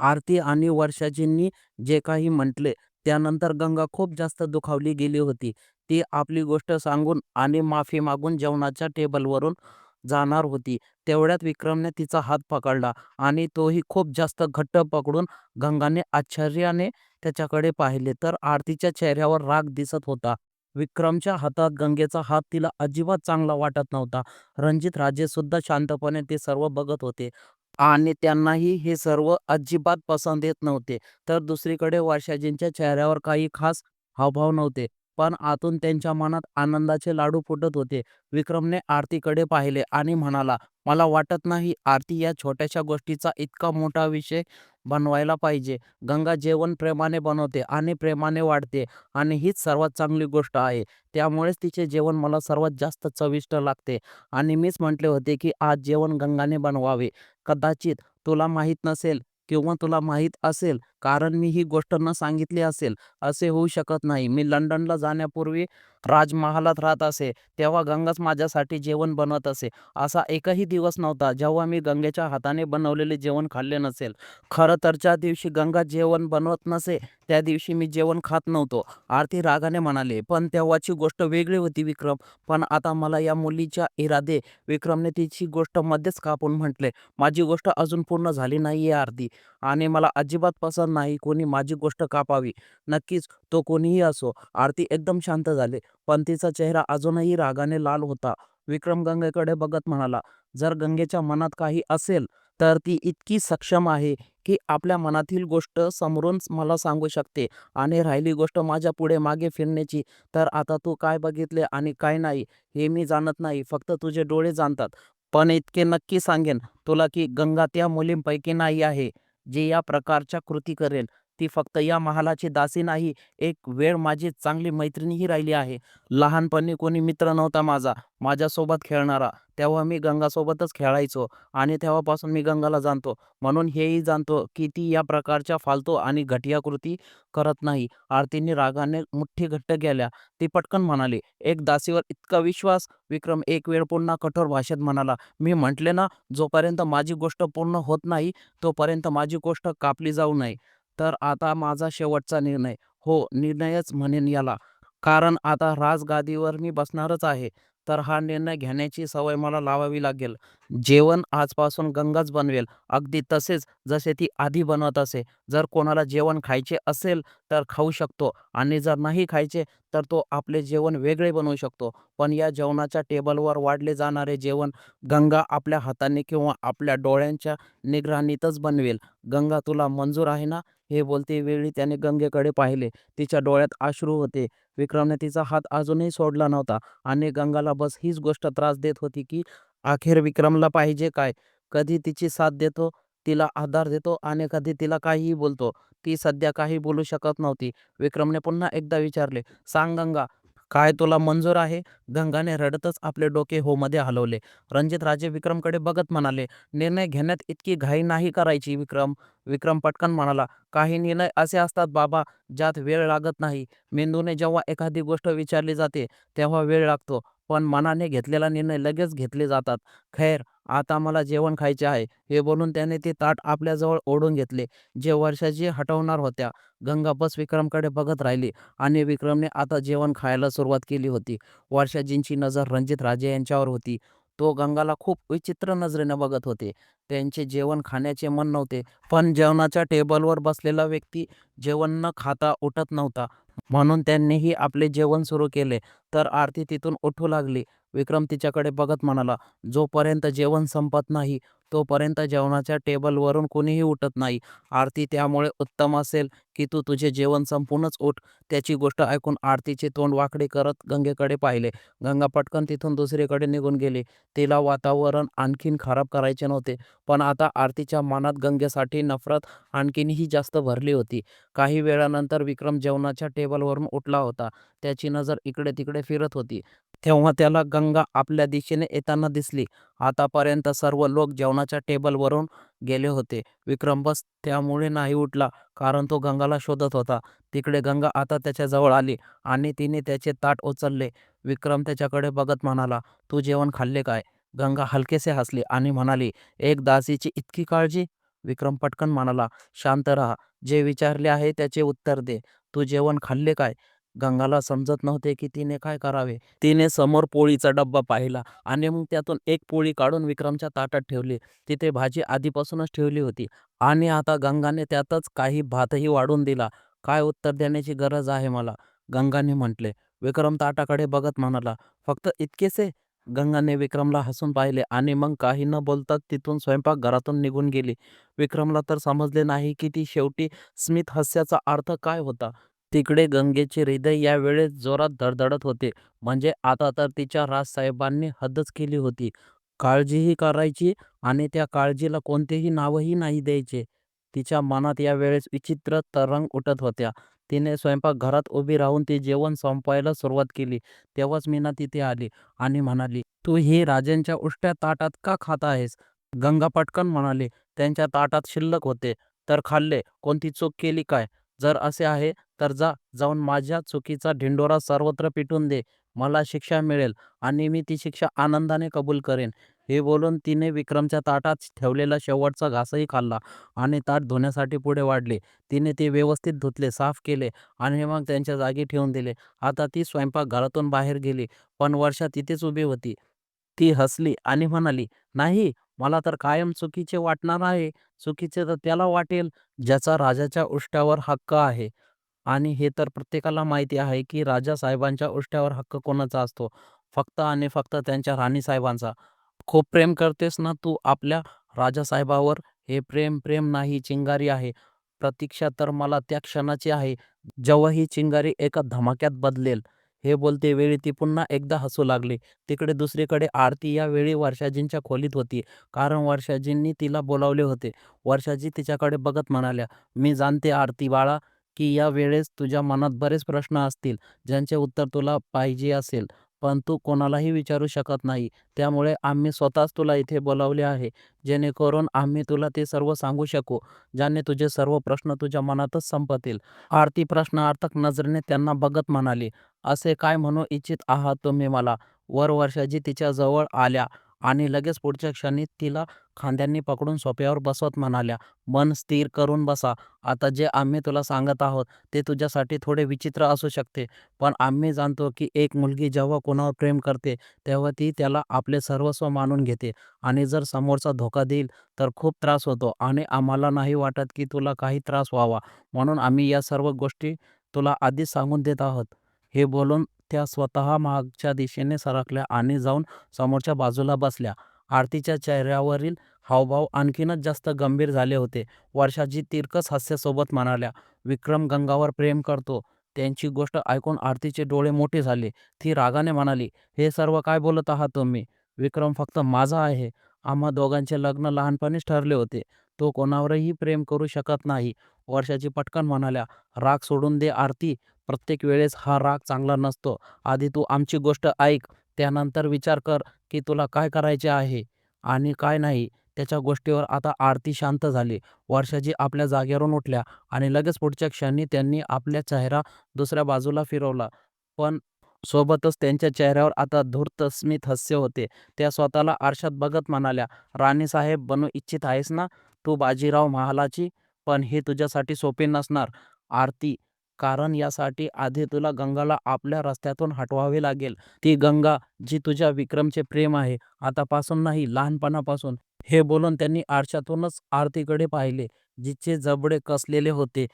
आरती आणि वर्षाजींनी जे काही म्हटले त्यानंतर गंगा खूप जास्त दुखावली गेली होती. ती आपली गोष्ट सांगून आणि माफी मागून जेवणाच्या टेबलवरून जाणार होती. तेवढ्यात विक्रमने तिचा हात पकडला आणि तोही खूप जास्त घट्ट पकडून गंगाने आश्चर्याने त्याच्याकडे पाहिले तर आरतीच्या चेहऱ्यावर राग दिसत होता. विक्रमच्या हातात गंगेचा हात तिला अजिबात चांगला वाटत नव्हता. रणजित राजे सुद्धा शांतपणे ते सर्व बघत होते आणि त्यांनाही हे सर्व अजिबात पसंत येत नव्हते. तर दुसरीकडे वर्षाजींच्या चेहऱ्यावर काही खास हावभाव नव्हते, पण आतून त्यांच्या मनात आनंदाचे लाडू फुटत होते. विक्रमने आरतीकडे पाहिले आणि म्हणाला, "मला वाटत नाही आरती या छोट्याशा गोष्टीचा इतका मोठा विषय बनवायला पाहिजे. गंगा जेवण प्रेमाने बनवते आणि प्रेमाने वाढते आणि हीच सर्वात चांगली गोष्ट आहे. त्यामुळेच तिचे जेवण मला सर्वात जास्त चविष्ट लागते आणि मीच म्हटले होते की आज जेवण गंगाने बनवावे. कदाचित तुला माहीत नसेल किंवा तुला माहीत असेल कारण मी ही गोष्ट न सांगितली असेल, असे होऊ शकत नाही. मी लंडनला जाण्यापूर्वी राजमहालात राहत असे, तेव्हा गंगाच माझ्यासाठी जेवण बनवत असे. असा एकही दिवस नव्हता जेव्हा मी गंगेच्या हाताने बनवलेले जेवण खाल्ले नसेल. खरं तर ज्या दिवशी गंगा जेवण बनवत नसे त्या दिवशी मी जेवण खात नव्हतो." आरती रागाने म्हणाले, "पण तेव्हाची गोष्ट वेगळी होती विक्रम. पण आता मला या मुलीच्या इरादे." विक्रमने तिची गोष्ट मध्येच कापून म्हटले, "माझी गोष्ट अजून पूर्ण झाली नाहीये आरती आणि मला अजिबात पसंत नाही कोणी माझी गोष्ट कापावी. नक्कीच तो कोणीही असो." आरती एकदम शांत झाले पण तिचा चेहरा अजूनही रागाने लाल होता. विक्रम गंगेकडे बघत म्हणाला, "जर गंगेच्या मनात काही असेल तर ती इतकी सक्षम आहे की आपल्या मनातील गोष्ट समोरून मला सांगू शकते आणि राहिली गोष्ट माझ्या पुढे मागे फिरण्याची, तर आता तू काय बघितले आणि काय नाही हे मी जाणत नाही, फक्त तुझे डोळे जाणतात. पण इतके नक्की सांगेन तुला की गंगा त्या मुलींपैकी नाही आहे जी या प्रकारच्या कृती करेल. ती फक्त या महालाची दासी नाही, एक वेळ माझी चांगली मैत्रिणीही राहिली आहे. लहानपणी कोणी मित्र नव्हता माझा, माझ्यासोबत खेळणारा. तेव्हा मी गंगासोबतच खेळायचो आणि तेव्हापासून मी गंगाला जाणतो. म्हणून हेही जाणतो की ती या प्रकारच्या फालतू आणि घटिया कृती करत नाही." आरतीने रागाने मुठ्ठी घट्ट केल्या. ती पटकन म्हणाली, "एक दासीवर इतका विश्वास?" विक्रम एक वेळ पुन्हा कठोर भाषेत म्हणाला, "मी म्हटले ना, जोपर्यंत माझी गोष्ट पूर्ण होत नाही तोपर्यंत माझी गोष्ट कापली जाऊ नये. तर आता माझा शेवटचा निर्णय हो, निर्णयच म्हणेन याला. कारण आता राजगादीवर मी बसणारच आहे. तर हा निर्णय घेण्याची सवय मला लावावी लागेल. जेवण आजपासून गंगाच बनवेल, अगदी तसेच जसे ती आधी बनवत असे. जर कोणाला जेवण खायचे असेल तर खाऊ शकतो आणि जर नाही खायचे तर तो आपले जेवण वेगळे बनवू शकतो. पण या जेवणाच्या टेबलवर वाढले जाणारे जेवण गंगा आपल्या हाताने किंवा आपल्या डोळ्यांच्या निगराणीतच बनवेल. गंगा तुला मंजूर आहे ना?" हे बोलते वेळी त्याने गंगेकडे पाहिले. तिच्या डोळ्यात आश्रू होते. विक्रमने तिचा हात अजूनही सोडला नव्हता आणि गंगाला बस हीच गोष्ट त्रास देत होती की अखेर विक्रमला पाहिजे काय? कधी तिची साथ देतो, तिला आधार देतो आणि कधी तिला काहीही बोलतो. ती सध्या काही बोलू शकत नव्हती. विक्रमने पुन्हा एकदा विचारले, "सांग गंगा, काय तुला मंजूर आहे?" गंगाने रडतच आपले डोके होमध्ये हलवले. रणजित राजे विक्रमकडे बघत म्हणाले, "निर्णय घेण्यात इतकी घाई नाही करायची विक्रम." विक्रम पटकन म्हणाला, "काही निर्णय असे असतात बाबा ज्यात वेळ लागत नाही. मेंदूने जेव्हा एखादी गोष्ट विचारली जाते तेव्हा वेळ लागतो, पण मनाने घेतलेला निर्णय लगेच घेतले जातात. खैर, आता मला जेवण खायचे आहे." हे बोलून त्याने ते ताट आपल्याजवळ ओढून घेतले, जे वर्षाजी हटवणार होत्या. गंगा बस विक्रमकडे बघत राहिली आणि विक्रमने आता जेवण खायला सुरुवात केली होती. वर्षाजींची नजर रणजितराजे यांच्यावर होती. तो गंगाला खूप विचित्र नजरेने बघत होते. त्यांचे जेवण खाण्याचे मन नव्हते, पण जेवणाच्या टेबलवर बसलेला व्यक्ती जेवण न खाता उठत नव्हता. म्हणून त्यांनीही आपले जेवण सुरू केले. तर आरती तिथून उठू लागली. विक्रम तिच्याकडे बघत म्हणाला, "जोपर्यंत जेवण संपत नाही तोपर्यंत जेवणाच्या टेबलवरून कुणीही उठत नाही. आरती, त्यामुळे उत्तम असेल की तू तुझे जेवण संपूनच उठ." त्याची गोष्ट ऐकून आरतीचे तोंड वाकडे करत गंगेकडे पाहिले. गंगा पटकन तिथून दुसरीकडे निघून गेली. तिला वातावरण आणखीन खराब करायचे नव्हते, पण आता आरतीच्या मनात गंगेसाठी नफरत आणखीनही जास्त भरली होती. काही वेळानंतर विक्रम जेवणाच्या टेबलवरून उठला होता. त्याची नजर इकडे-तिकडे फिरत होती. तेव्हा त्याला गंगा आपल्या दिशेने येताना दिसली. आतापर्यंत सर्व लोक जेवणाच्या टेबलवरून गेले होते. विक्रम बस त्यामुळे नाही उठला, कारण तो गंगाला शोधत होता. तिकडे गंगा आता त्याच्याजवळ आली आणि तिने त्याचे ताट उचलले. विक्रम त्याच्याकडे बघत म्हणाला, "तू जेवण खाल्ले काय?" गंगा हलकेसे हसली आणि म्हणाली, "एक दासीची इतकी काळजी?" विक्रम पटकन म्हणाला, "शांत राहा. जे विचारले आहे त्याचे उत्तर दे. तू जेवण खाल्ले काय?" गंगाला समजत नव्हते की तिने काय करावे. तिने समोर पोळीचा डब्बा पाहिला आणि मग त्यातून एक पोळी काढून विक्रमच्या ताटात ठेवली. तिथे भाजी आधीपासूनच ठेवली होती आणि आता गंगाने त्यातच काही भातही वाढून दिला. "काय उत्तर देण्याची गरज आहे मला?" गंगाने म्हटले. विक्रम ताटाकडे बघत म्हणाला, "फक्त इतकेसे?" गंगाने विक्रमला हसून पाहिले आणि मग काही न बोलता तिथून स्वयंपाकघरातून निघून गेली. विक्रमला तर समजले नाही की ती शेवटी स्मित हास्याचा अर्थ काय होता. तिकडे गंगेचे हृदय यावेळेस जोरात धडधडत होते. म्हणजे आता तर तिच्या राजसाहेबांनी हद्दच केली होती. काळजीही करायची आणि त्या काळजीला कोणतेही नावही नाही द्यायचे. तिच्या मनात यावेळेस विचित्र तरंग उठत होत्या. तिने स्वयंपाकघरात उभी राहून ते जेवण संपवायला सुरुवात केली. तेव्हाच मीना तिथे आली आणि म्हणाली, "तू ही राजांच्या उष्ट्या ताटात का खात आहेस?" गंगा पटकन म्हणाली, "त्यांच्या ताटात शिल्लक होते, तर खाल्ले. कोणती चूक केली काय? जर असे आहे तर जा, जाऊन माझ्या चुकीचा ढिंडोरा सर्वत्र पिटून दे. मला शिक्षा मिळेल आणि मी ती शिक्षा आनंदाने कबूल करेन." हे बोलून तिने विक्रमच्या ताटात ठेवलेला शेवटचा घासही खाल्ला आणि ताट धुण्यासाठी पुढे वाढले तिने ते व्यवस्थित धुतले, साफ केले आणि मग त्यांच्या जागी ठेवून दिले. आता ती स्वयंपाकघरातून बाहेर गेली, पण वर्षा तिथेच उभी होती. ती हसली आणि म्हणाली, "नाही, मला तर कायम चुकीचे वाटणार आहे. चुकीचे तर त्याला वाटेल, ज्याचा राजाच्या उष्ट्यावर हक्क आहे. आणि हे तर प्रत्येकाला माहिती आहे की राजा साहेबांच्या उष्ट्यावर हक्क कोणाचा असतो? फक्त आणि फक्त त्यांच्या राणीसाहेबांचा. खूप प्रेम करतेस ना तू आपल्या राजा साहेबावर हे प्रेम प्रेम नाही, चिंगारी आहे. प्रतीक्षा तर मला त्या क्षणाची आहे, जेव्हा ही चिंगारी एका धमाक्यात बदलेल." हे बोलते वेळी ती पुन्हा एकदा हसू लागली. तिकडे दुसरीकडे आरती या वेळी वर्षाजींच्या खोलीत होती, कारण वर्षाजींनी तिला बोलावले होते. वर्षाजी तिच्याकडे बघत म्हणाल्या, "मी जाणते आरती बाळा, की या वेळेस तुझ्या मनात बरेच प्रश्न असतील, ज्यांचे उत्तर तुला पाहिजे असेल, पण तू कोणालाही विचारू शकत नाही. त्यामुळे आम्ही स्वतःच तुला इथे बोलावले आहे, जेणेकरून आम्ही तुला ते सर्व सांगू शकू, ज्याने तुझे सर्व प्रश्न तुझ्या मनातच संपतील." आरती प्रश्नार्थक नजरेने त्यांना बघत म्हणाली, "असे काय म्हणू इच्छित आहात तुम्ही मला?" वर वर्षाजी तिच्या जवळ आल्या आणि लगेच पुढच्या क्षणी तिला खांद्यांनी पकडून सोफ्यावर बसवत म्हणाल्या, "मन स्थिर करून बसा. आता जे आम्ही तुला सांगत आहोत ते तुझ्यासाठी थोडे विचित्र असू शकते, पण आम्ही जाणतो की एक मुलगी जेव्हा कोणावर प्रेम करते, तेव्हा ती त्याला आपले सर्वस्व मानून घेते आणि जर समोरचा धोका देईल तर खूप त्रास होतो आणि आम्हाला नाही वाटत की तुला काही त्रास व्हावा, म्हणून आम्ही या सर्व गोष्टी तुला आधीच सांगून देत आहोत." हे बोलून त्या स्वतः मागच्या दिशेने सरकल्या आणि जाऊन समोरच्या बाजूला बसल्या. आरतीच्या चेहऱ्यावरील हावभाव आणखीनच जास्त गंभीर झाले होते. वर्षाजी तिरकस हास्यासोबत म्हणाल्या, "विक्रम गंगावर प्रेम करतो." त्यांची गोष्ट ऐकून आरतीचे डोळे मोठे झाले. ती रागाने म्हणाली, "हे सर्व काय बोलत आहात तुम्ही? विक्रम फक्त माझा आहे. आम्हा दोघांचे लग्न लहानपणीच ठरले होते. तो कोणावरही प्रेम करू शकत नाही." वर्षाची पटकन म्हणाल्या, "राग सोडून दे आरती. प्रत्येक वेळेस हा राग चांगला नसतो. आधी तू आमची गोष्ट ऐक, त्यानंतर विचार कर की तुला काय करायचे आहे आणि काय नाही." त्याच्या गोष्टीवर आता आरती शांत झाली. वर्षाजी आपल्या जागेवरून उठल्या आणि लगेच पुढच्या क्षणी त्यांनी आपल्या चेहरा दुसऱ्या बाजूला फिरवला, पण सोबतच त्यांच्या चेहऱ्यावर आता धूर्त स्मितहास्य होते. त्या स्वतःला आरशात बघत म्हणाल्या, "राणीसाहेब बनू इच्छित आहेस ना तू बाजीराव महालाची? पण हे तुझ्यासाठी सोपे नसणार आरती, कारण यासाठी आधी तुला गंगाला आपल्या रस्त्यातून हटवावे लागेल. ती गंगा, जी तुझ्या विक्रमचे प्रेम आहे, आतापासून नाही, लहानपणापासून." हे बोलून त्यांनी आरशातूनच आरतीकडे पाहिले, जिचे जबडे कसलेले होते.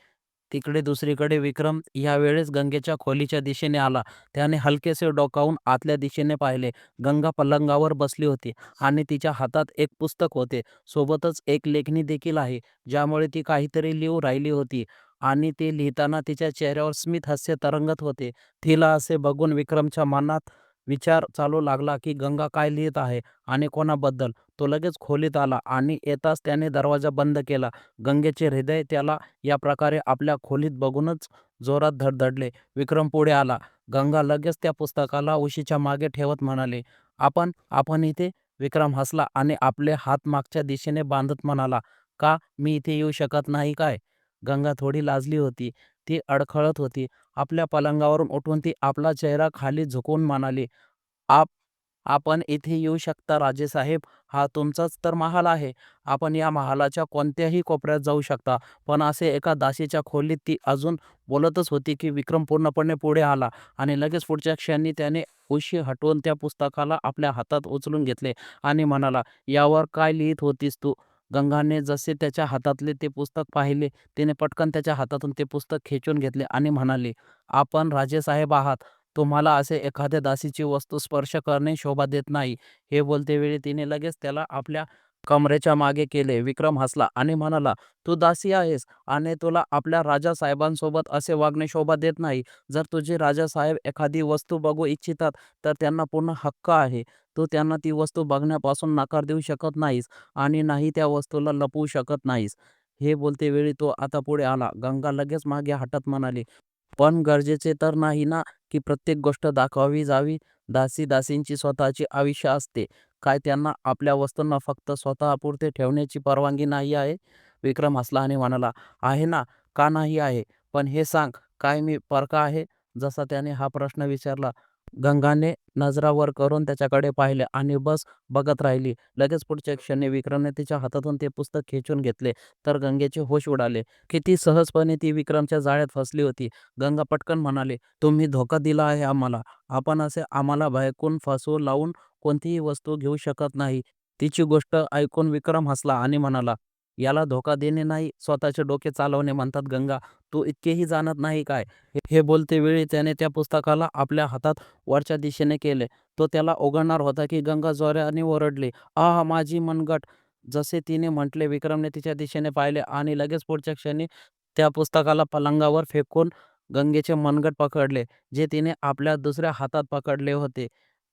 तिकडे दुसरीकडे विक्रम यावेळेस गंगेच्या खोलीच्या दिशेने आला. त्याने हलकेसे डोकावून आतल्या दिशेने पाहिले. गंगा पलंगावर बसली होती आणि तिच्या हातात एक पुस्तक होते. सोबतच एक लेखणी देखील आहे, ज्यामुळे ती काहीतरी लिहू राहिली होती आणि ते लिहिताना तिच्या चेहऱ्यावर स्मित हास्य तरंगत होते. तिला असे बघून विक्रमच्या मनात विचार चालू लागला की गंगा काय लिहीत आहे आणि कोणाबद्दल. तो लगेच खोलीत आला आणि येताच त्याने दरवाजा बंद केला. गंगेचे हृदय त्याला या प्रकारे आपल्या खोलीत बघूनच जोरात धडधडले. विक्रम पुढे आला. गंगा लगेच त्या पुस्तकाला उशीच्या मागे ठेवत म्हणाली, "आपण आपण इथे?" विक्रम हसला आणि आपले हात मागच्या दिशेने बांधत म्हणाला, "का, मी इथे येऊ शकत नाही काय?" गंगा थोडी लाजली होती. ती अडखळत होती. आपल्या पलंगावरून उठून ती आपला चेहरा खाली झुकून म्हणाली, "आप आपण इथे येऊ शकता राजेसाहेब. हा तुमचाच तर महाल आहे. आपण या महालाच्या कोणत्याही कोपऱ्यात जाऊ शकता. पण असे एका दासीच्या खोलीत ती अजून बोलतच होती की विक्रम पूर्णपणे पुढे आला आणि लगेच पुढच्या क्षणी त्याने उशी हटवून त्या पुस्तकाला आपल्या हातात उचलून घेतले आणि म्हणाला, यावर काय लिहित होतीस तू? गंगाने जसे त्याच्या हातातले ते पुस्तक पाहिले, तिने पटकन त्याच्या हातातून ते पुस्तक खेचून घेतले आणि म्हणाले आपण राजेसाहेब आहात. तुम्हाला असे एखाद्या दासीची वस्तू स्पर्श करणे शोभा देत नाही. हे बोलतेवेळी तिने लगेच त्याला आपल्या कमरेच्या मागे केले. विक्रम हसला आणि म्हणाला, तू दासी आहेस आणि तुला आपल्या राजा साहेबांसोबत असे वागणे शोभा देत नाही. जर तुझे राजा साहेब एखादी वस्तू बघू इच्छितात तर त्यांना पूर्ण हक्क आहे. तू त्यांना ती वस्तू बघण्यापासून नकार देऊ शकत नाहीस आणि नाही त्या वस्तूला लपवू शकत नाहीस. हे बोलते वेळी तो आता पुढे आला. गंगा लगेच मागे हटत म्हणाली, पण गरजेचे तर नाही ना की प्रत्येक गोष्ट दाखवावी जावी. दासी दासींची स्वतःची आयुष्य असते. काय त्यांना आपल्या वस्तूंना फक्त स्वतःपुरते ठेवण्याची परवानगी नाही आहे? विक्रम हसला आणि म्हणाला, आहे ना, का नाही आहे? पण हे सांग, काय मी परका आहे? जसा त्याने हा प्रश्न विचारला, गंगाने नजरा वर करून त्याच्याकडे पाहिले आणि बस बघत राहिली. लगेच पुढच्या क्षणी विक्रमने तिच्या हातातून ते पुस्तक खेचून घेतले तर गंगेचे होश उडाले. किती सहजपणे ती विक्रमच्या जाळ्यात फसली होती. गंगा पटकन म्हणाली, तुम्ही धोका दिला आहे आम्हाला. आपण असे आम्हाला भयकून फसवू लावून कोणतीही वस्तू घेऊ शकत नाही. तिची गोष्ट ऐकून विक्रम हसला आणि म्हणाला, याला धोका देणे नाही, स्वतःचे डोके चालवणे म्हणतात गंगा. तू इतकेही जाणत नाही काय? हे बोलतेवेळी त्याने त्या पुस्तकाला आपल्या हातात वरच्या दिशेने केले. तो त्याला उघडणार होता की गंगा जोऱ्याने ओरडली, आह माझी मनगट! जसे तिने म्हटले विक्रमने तिच्या दिशेने पाहिले आणि लगेच पुढच्या क्षणी त्या पुस्तकाला पलंगावर फेकून गंगेचे मनगट पकडले, जे तिने आपल्या दुसऱ्या हातात पकडले होते.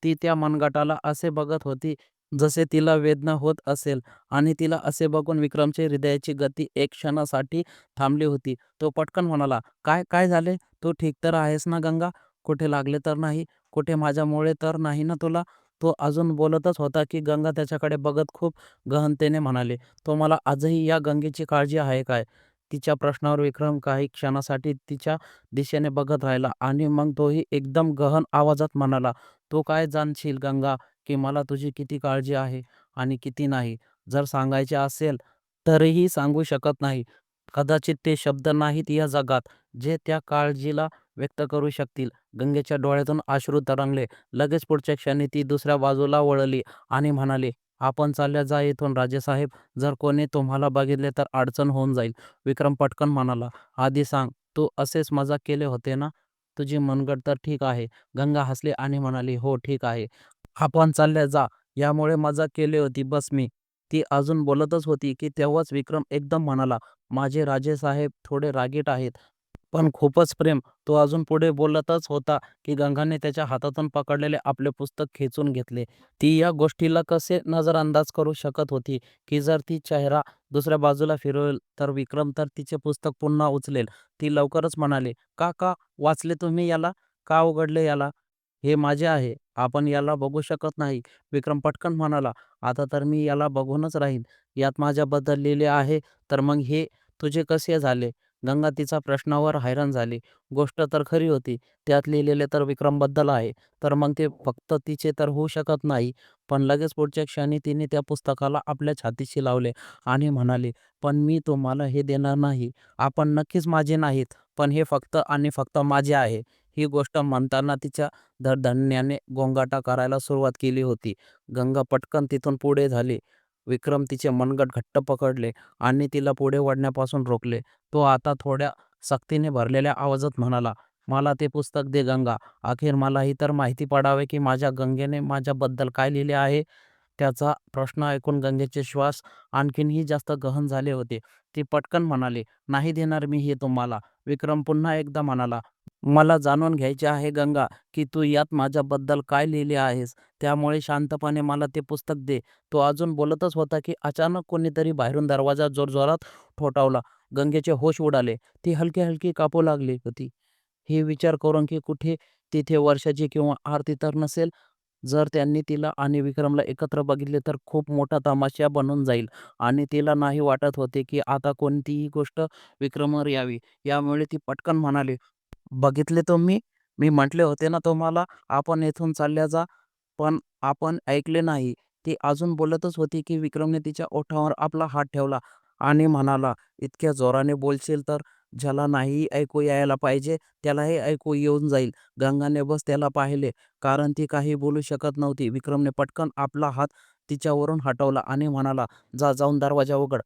ती त्या मनगटाला असे बघत होती जसे तिला वेदना होत असेल आणि तिला असे बघून विक्रमचे हृदयाची गती एक क्षणासाठी थांबली होती. तो पटकन म्हणाला, काय काय झाले? तू ठीक तर आहेस ना गंगा? कुठे लागले तर नाही? कुठे माझ्यामुळे तर नाही ना तुला? तो अजून बोलतच होता की गंगा त्याच्याकडे बघत खूप गहनतेने म्हणाली, तुम्हाला आजही या गंगेची काळजी आहे काय? तिच्या प्रश्नावर विक्रम काही क्षणासाठी तिच्या दिशेने बघत राहिला आणि मग तोही एकदम गहन आवाजात म्हणाला, तू काय जाणशील गंगा की मला तुझी किती काळजी आहे आणि किती नाही? जर सांगायचे असेल तरीही सांगू शकत नाही. कदाचित ते शब्द नाहीत या जगात जे त्या काळजीला व्यक्त करू शकतील. गंगेच्या डोळ्यातून अश्रू तरंगले. लगेच पुढच्या क्षणी ती दुसऱ्या बाजूला वळली आणि म्हणाली, आपण चालल्या जा येथून राजेसाहेब. जर कोणी तुम्हाला बघितले तर अडचण होऊन जाईल. विक्रम पटकन म्हणाला, आधी सांग, तू असेच मजा केले होते ना? तुझी मनगट तर ठीक आहे? गंगा हसली आणि म्हणाली, हो ठीक आहे. आपण चालल्या जा यामुळे मजा केली होती बस मी. ती अजून बोलतच होती की तेव्हाच विक्रम एकदम म्हणाला, माझे राजेसाहेब थोडे रागीट आहेत. पण खूपच प्रेम. तो अजून पुढे बोलतच होता की गंगाने त्याच्या हातातून पकडलेले आपले पुस्तक खेचून घेतले. ती या गोष्टीला कसे नजरअंदाज करू शकत होती की जर ती चेहरा दुसऱ्या बाजूला फिरवेल तर विक्रम तर तिचे पुस्तक पुन्हा उचलेल. ती लवकरच म्हणाली, का का वाचले तुम्ही याला? का उघडले याला? हे माझे आहे. आपण याला बघू शकत नाही. विक्रम पटकन म्हणाला, आता तर मी याला बघूनच राहीन. यात माझ्याबद्दल लिहिले आहे तर मग हे तुझे कसे झाले? गंगा तिचा प्रश्नावर हैराण झाली. गोष्ट तर खरी होती. त्यात लिहिलेले तर विक्रमबद्दल आहे. तर मग ते फक्त तिचे तर होऊ शकत नाही. पण लगेच पुढच्या क्षणी तिने त्या पुस्तकाला आपल्या छातीशी लावले आणि म्हणाली, पण मी तुम्हाला हे देणार नाही. आपण नक्कीच माझे नाहीत. पण हे फक्त आणि फक्त माझे आहे. ही गोष्ट म्हणताना तिच्या धडधडण्याने गोंगाटा करायला सुरुवात केली होती. गंगा पटकन तिथून पुढे झाली. विक्रम तिचे मनगट घट्ट पकडले आणि तिला पुढे वळण्यापासून रोखले. तो आता थोड्या सक्तीने भरलेल्या आवाजात म्हणाला, मला ते पुस्तक दे गंगा. अखेर मलाही तर माहिती पडावे की माझ्या गंगेने माझ्याबद्दल काय लिहिले आहे. त्याचा प्रश्न ऐकून गंगेचे श्वास आणखीनही जास्त गहन झाले होते. ती पटकन म्हणाली, नाही देणार मी हे तुम्हाला. विक्रम पुन्हा एकदा म्हणाला, मला जाणून घ्यायचे आहे गंगा की तू यात माझ्याबद्दल काय लिहिले आहेस. त्यामुळे शांतपणे मला ते पुस्तक दे. तो अजून बोलतच होता की अचानक कोणीतरी बाहेरून दरवाजा जोरजोरात ठोठावला. गंगेचे होश उडाले. ती हलकी हलकी कापू लागली होती. हे विचार करून की कुठे तिथे वर्षाची किंवा आरती तर नसेल. जर त्यांनी तिला आणि विक्रमला एकत्र बघितले तर खूप मोठा तमाशा बनून जाईल आणि तिला नाही वाटत होते की आता कोणतीही गोष्ट विक्रमवर यावी. यामुळे ती पटकन म्हणाली, बघितले तुम्ही? मी म्हटले होते ना तुम्हाला, आपण येथून चालल्या जा. पण आपण ऐकले नाही. ती अजून बोलतच होती की विक्रमने तिच्या ओठावर आपला हात ठेवला आणि म्हणाला, "इतक्या जोराने बोलशील तर ज्याला नाहीही ऐकू यायला पाहिजे त्यालाही ऐकू येऊन जाईल." गंगाने बस त्याला पाहिले, कारण ती काही बोलू शकत नव्हती. विक्रमने पटकन आपला हात तिच्यावरून हटवला आणि म्हणाला, "जा, जाऊन दरवाजा उघड."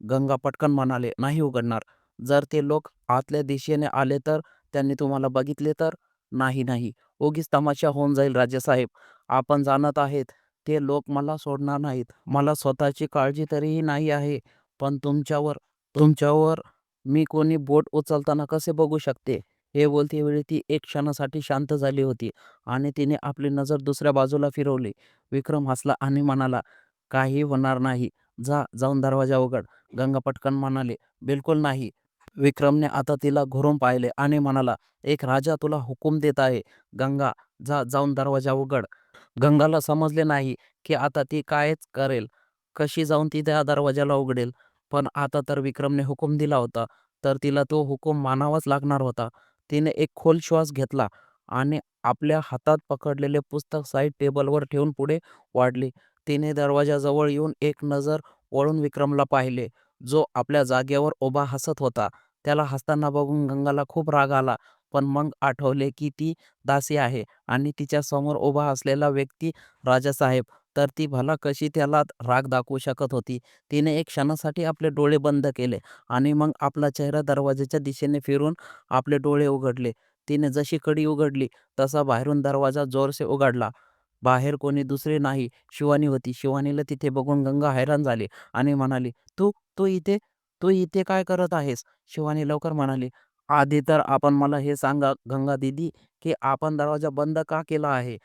गंगा पटकन म्हणाले, "नाही उघडणार." "जर ते लोक आतल्या दिशेने आले तर? त्यांनी तुम्हाला बघितले तर?" "नाही, नाही. उगीच तमाशा होऊन जाईल राजेसाहेब. आपण जाणत आहेत ते लोक मला सोडणार नाहीत. मला स्वतःची काळजी तरीही नाही आहे, पण तुमच्यावर तुमच्यावर मी कोणी बोट उचलताना कसे बघू शकते?" हे बोलते वेळी ती एक क्षणासाठी शांत झाली होती आणि तिने आपली नजर दुसऱ्या बाजूला फिरवली. विक्रम हसला आणि म्हणाला, "काही होणार नाही. जा, जाऊन दरवाजा उघड." गंगा पटकन म्हणाले "बिलकुल नाही." विक्रमने आता तिला घुरून पाहिले आणि म्हणाला, "एक राजा तुला हुकूम देत आहे. गंगा, जा, जाऊन दरवाजा उघड." गंगाला समजले नाही की आता ती कायच करेल. कशी जाऊन ती त्या दरवाजाला उघडेल? पण आता तर विक्रमने हुकूम दिला होता, तर तिला तो हुकूम मानावाच लागणार होता. तिने एक खोल श्वास घेतला आणि आपल्या हातात पकडलेले पुस्तक साईड टेबलवर ठेवून पुढे वाढली. तिने दरवाजाजवळ येऊन एक नजर वळून विक्रमला पाहिले, जो आपल्या जागेवर उभा हसत होता. त्याला हसताना बघून गंगाला खूप राग आला, पण मग आठवले की ती दासी आहे आणि तिच्यासमोर उभा असलेला व्यक्ती राजासाहेब, तर ती भला कशी त्याला राग दाखवू शकत होती? तिने एक क्षणासाठी आपले डोळे बंद केले आणि मग आपला चेहरा दरवाजाच्या दिशेने फिरून आपले डोळे उघडले. तिने जशी कडी उघडली तसा बाहेरून दरवाजा जोरसे उघडला. बाहेर कोणी दुसरे नाही, शिवानी होती. शिवानीला तिथे बघून गंगा हैराण झाली आणि म्हणाली, "तू तू इथे तू इथे काय करत आहेस?" शिवानी लवकर म्हणाली, "आधी तर आपण मला हे सांगा गंगा दीदी, की आपण दरवाजा बंद का केला आहे?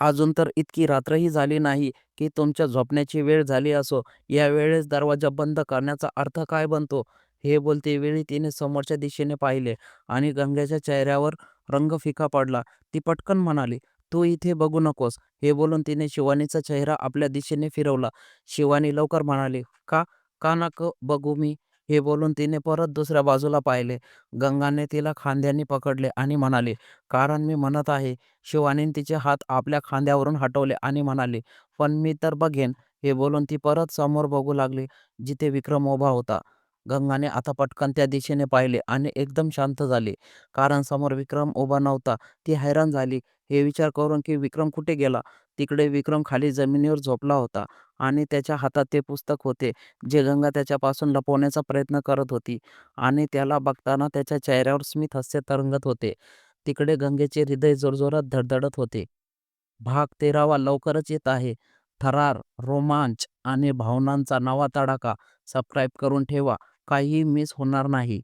अजून तर इतकी रात्रही झाली नाही की तुमच्या झोपण्याची वेळ झाली असो. या वेळेस दरवाजा बंद करण्याचा अर्थ काय बनतो?" हे बोलते वेळी तिने समोरच्या दिशेने पाहिले आणि गंगेच्या चेहऱ्यावर रंग फिका पडला. ती पटकन म्हणाली, "तू इथे बघू नकोस." हे बोलून तिने शिवानीचा चेहरा आपल्या दिशेने फिरवला. शिवानी लवकर म्हणाली, "का का नको बघू मी?" हे बोलून तिने परत दुसऱ्या बाजूला पाहिले. गंगाने तिला खांद्याने पकडले आणि म्हणाले "कारण मी म्हणत आहे." शिवाने तिचे हात आपल्या खांद्यावरून हटवले आणि म्हणाले "पण मी तर बघेन." हे बोलून ती परत समोर बघू लागली, जिथे विक्रम उभा होता. गंगाने आता पटकन त्या दिशेने पाहिले आणि एकदम शांत झाली, कारण समोर विक्रम उभा नव्हता. ती हैराण झाली हे विचार करून की विक्रम कुठे गेला? तिकडे विक्रम खाली जमिनीवर झोपला होता आणि त्याच्या हातात ते पुस्तक होते, जे गंगा त्याच्यापासून लपवण्याचा प्रयत्न करत होती आणि त्याला बघताना त्याच्या चेहऱ्यावर स्मित हास्य तरंगत होते. तिकडे गंगेचे हृदय जोरजोरात धडधडत होते. भाग तेरावा लवकरच येत आहे. थरार, रोमांच आणि भावनांचा नवा तडाखा सबस्क्राईब करून ठेवा. काहीही मिस होणार नाही.